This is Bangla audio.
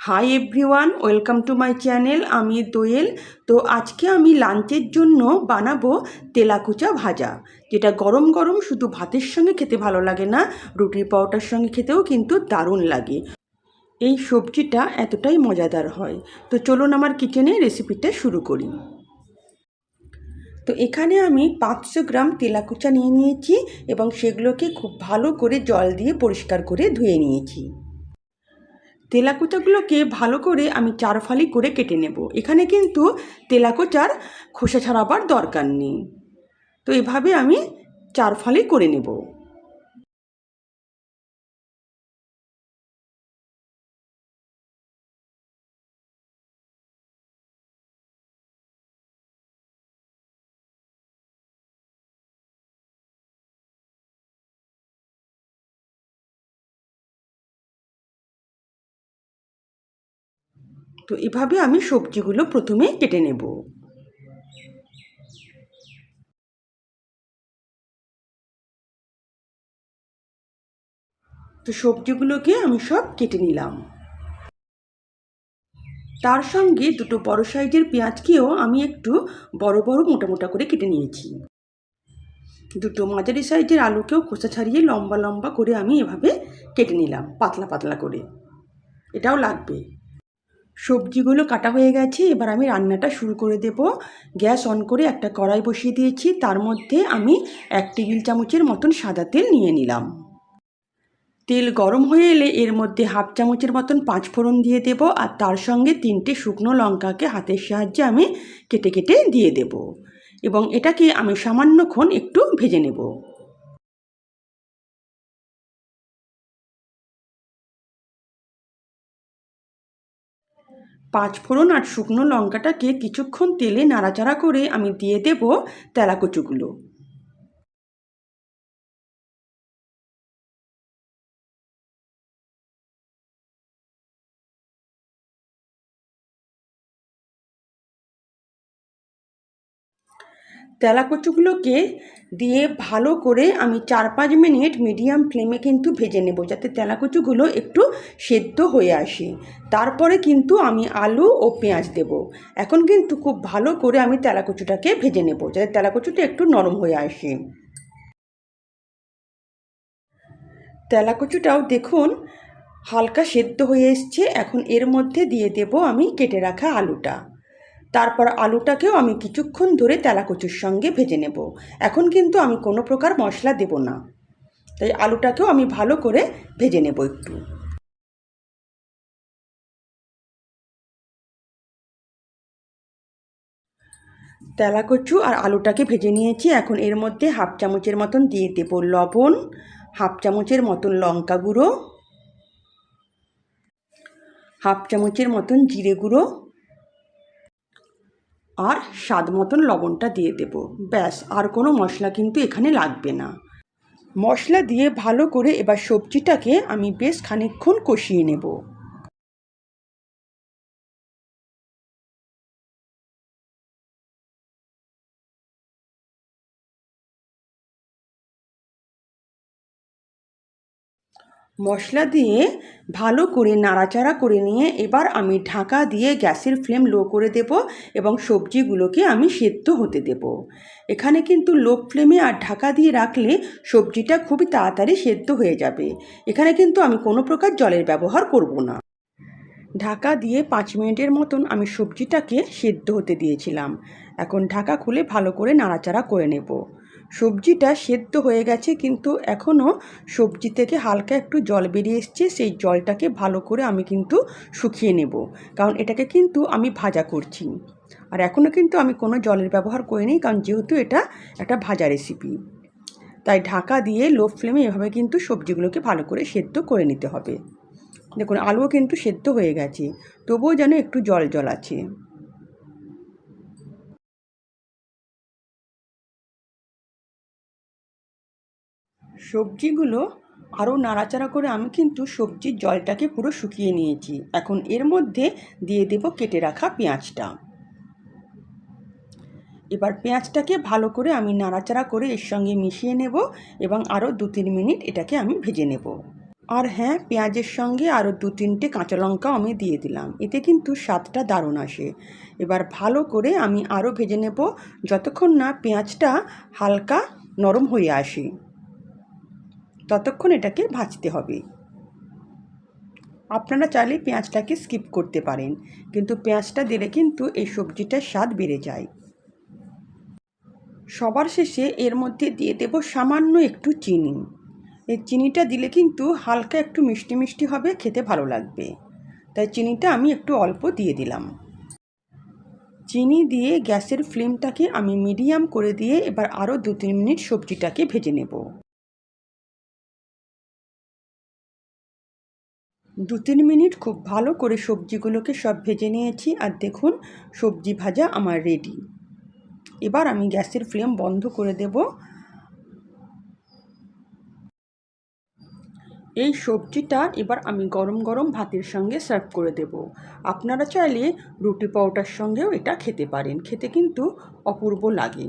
Hi everyone welcome to my channel আমি দোয়েল। তো আজকে আমি লাঞ্চের জন্য বানাবো তেলাকুচা ভাজা, যেটা গরম গরম শুধু ভাতের সঙ্গে খেতে ভালো লাগে না, রুটির পাউটার সঙ্গে খেতেও কিন্তু দারুণ লাগে। এই সবজিটা এতটাই মজাদার হয়। তো চলুন আমার কিচেনে রেসিপিটা শুরু করি। তো এখানে আমি পাঁচশো গ্রাম তেলাকুচা নিয়ে নিয়েছি এবং সেগুলোকে খুব ভালো করে জল দিয়ে পরিষ্কার করে ধুয়ে নিয়েছি। তেলাকুচাগুলোকে ভালো করে আমি চারফালি করে কেটে নেব। এখানে কিন্তু তেলাকোচার খোসা ছাড়াবার দরকার নেই। তো এভাবে আমি চারফালি করে নেব। তো এভাবে আমি সবজিগুলো প্রথমে কেটে নেব। তো সবজিগুলোকে আমি সব কেটে নিলাম। তার সঙ্গে দুটো বড় সাইজের পেঁয়াজকেও আমি একটু বড় বড় মোটা মোটা করে কেটে নিয়েছি। দুটো মাঝারি সাইজের আলুকেও খোসা ছাড়িয়ে লম্বা লম্বা করে আমি এভাবে কেটে নিলাম, পাতলা পাতলা করে। এটাও লাগবে। সবজিগুলো কাটা হয়ে গেছে, এবার আমি রান্নাটা শুরু করে দেব। গ্যাস অন করে একটা কড়াই বসিয়ে দিয়েছি, তার মধ্যে আমি এক টেবিল চামচের মতন সাদা তেল নিয়ে নিলাম। তেল গরম হয়ে এলে এর মধ্যে হাফ চামচের মতন পাঁচ ফোড়ন দিয়ে দেব, আর তার সঙ্গে তিনটে শুকনো লঙ্কাকে হাতের সাহায্যে আমি কেটে কেটে দিয়ে দেব। এবং এটাকে আমি সামান্যক্ষণ একটু ভেজে নেব। পাঁচ ফোড়ন আর শুকনো লঙ্কাটাকে কিছুক্ষণ তেলে নাড়াচাড়া করে আমি দিয়ে দেব তেলাকুচুগুলো। তেলাকুচুগুলোকে দিয়ে ভালো করে আমি চার পাঁচ মিনিট মিডিয়াম ফ্লেমে কিন্তু ভেজে নেব, যাতে তেলাকুচুগুলো একটু সেদ্ধ হয়ে আসে। তারপরে কিন্তু আমি আলু ও পেঁয়াজ দেব। এখন কিন্তু খুব ভালো করে আমি তেলাকুচুটাকে ভেজে নেব, যাতে তেলাকুচুটা একটু নরম হয়ে আসে। তেলাকুচুটাও দেখুন হালকা সেদ্ধ হয়ে এসছে। এখন এর মধ্যে দিয়ে দেব আমি কেটে রাখা আলুটা। তারপর আলুটাকেও আমি কিছুক্ষণ ধরে তেলাকুচুর সঙ্গে ভেজে নেব। এখন কিন্তু আমি কোনো প্রকার মশলা দেব না। তাই আলুটাকেও আমি ভালো করে ভেজে নেব একটু। তেলাকচু আর আলুটাকে ভেজে নিয়েছি। এখন এর মধ্যে হাফ চামচের মতন দিয়ে দেব লবণ, হাফ চামচের মতন লঙ্কা গুঁড়ো, হাফ চামচের মতন জিরে গুঁড়ো আর স্বাদ মতন লবণটা দিয়ে দেব। ব্যাস, আর কোনো মশলা কিন্তু এখানে লাগবে না। মশলা দিয়ে ভালো করে এবার সবজিটাকে আমি বেশ খানিকক্ষণ কষিয়ে নেব। মশলা দিয়ে ভালো করে নাড়াচাড়া করে নিয়ে এবার আমি ঢাকা দিয়ে গ্যাসের ফ্লেম লো করে দেব এবং সবজিগুলোকে আমি সেদ্ধ হতে দেব। এখানে কিন্তু লো ফ্লেমে আর ঢাকা দিয়ে রাখলে সবজিটা খুবই তাড়াতাড়ি সেদ্ধ হয়ে যাবে। এখানে কিন্তু আমি কোনো প্রকার জলের ব্যবহার করব না। ঢাকা দিয়ে পাঁচ মিনিটের মতন আমি সবজিটাকে সেদ্ধ হতে দিয়েছিলাম। এখন ঢাকা খুলে ভালো করে নাড়াচাড়া করে নেব। সবজিটা সেদ্ধ হয়ে গেছে, কিন্তু এখনও সবজি থেকে হালকা একটু জল বেরিয়ে এসছে, সেই জলটাকে ভালো করে আমি কিন্তু শুকিয়ে নেব। কারণ এটাকে কিন্তু আমি ভাজা করছি। আর এখনও কিন্তু আমি কোনো জলের ব্যবহার করিনি, কারণ যেহেতু এটা একটা ভাজা রেসিপি তাই ঢাকা দিয়ে লো ফ্লেমে এভাবে কিন্তু সবজিগুলোকে ভালো করে সেদ্ধ করে নিতে হবে। দেখুন, আলুও কিন্তু সেদ্ধ হয়ে গেছে, তবুও যেন একটু জল জল আছে। সবজিগুলো আরও নাড়াচাড়া করে আমি কিন্তু সবজির জলটাকে পুরো শুকিয়ে নিয়েছি। এখন এর মধ্যে দিয়ে দেব কেটে রাখা পেঁয়াজটা। এবার পেঁয়াজটাকে ভালো করে আমি নাড়াচাড়া করে এর সঙ্গে মিশিয়ে নেব এবং আরও দু তিন মিনিট এটাকে আমি ভেজে নেব। আর হ্যাঁ পেঁয়াজের সঙ্গে আরও দু তিনটে কাঁচা লঙ্কাও আমি দিয়ে দিলাম। এতে কিন্তু স্বাদটা দারুণ আসে। এবার ভালো করে আমি আরও ভেজে নেব যতক্ষণ না পেঁয়াজটা হালকা নরম হয়ে আসে। ততক্ষণ এটাকে ভাজতে হবে। আপনারা চাইলে পেঁয়াজটাকে স্কিপ করতে পারেন, কিন্তু পেঁয়াজটা দিলে কিন্তু এই সবজিটার স্বাদ বেড়ে যায়। সবার শেষে এর মধ্যে দিয়ে দেব সামান্য একটু চিনি। এই চিনিটা দিলে কিন্তু হালকা একটু মিষ্টি মিষ্টি হবে, খেতে ভালো লাগবে। তাই চিনিটা আমি একটু অল্প দিয়ে দিলাম। চিনি দিয়ে গ্যাসের ফ্লেমটাকে আমি মিডিয়াম করে দিয়ে এবার আরও দু তিন মিনিট সবজিটাকে ভেজে নেব। দু তিন মিনিট খুব ভালো করে সবজিগুলোকে সব ভেজে নিয়েছি আর দেখুন, সবজি ভাজা আমার রেডি এবার আমি গ্যাসের ফ্লেম বন্ধ করে দেব। এই সবজিটা এবার আমি গরম গরম ভাতের সঙ্গে সার্ভ করে দেব। আপনারা চাইলে রুটি পাউডার সঙ্গেও এটা খেতে পারেন। খেতে কিন্তু অপূর্ব লাগে।